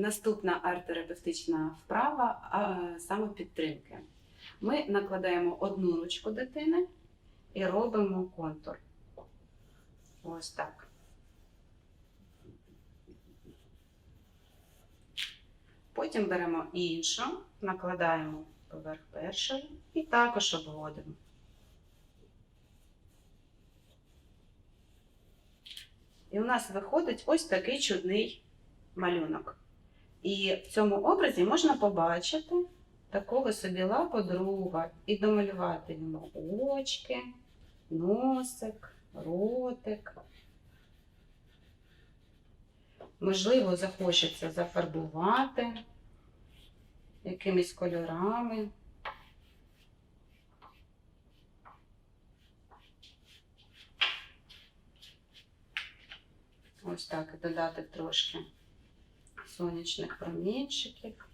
Наступна арт-терапевтична вправа самопідтримки. Ми накладаємо одну ручку дитини і робимо контур. Ось так. Потім беремо іншу, накладаємо поверх першої і також обводимо. І у нас виходить ось такий чудний малюнок. І в цьому образі можна побачити такого собі лаподруга і домалювати йому очки, носик, ротик. Можливо, захочеться зафарбувати якимись кольорами. Ось так і додати трошки сонячних промінчиків.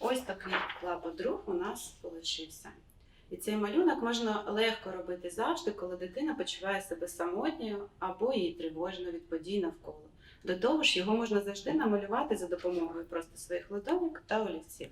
Ось такий лаподруг у нас получився. І цей малюнок можна легко робити завжди, коли дитина почуває себе самотньою або їй тривожно від подій навколо. До того ж, його можна завжди намалювати за допомогою просто своїх ладоньок та олівців.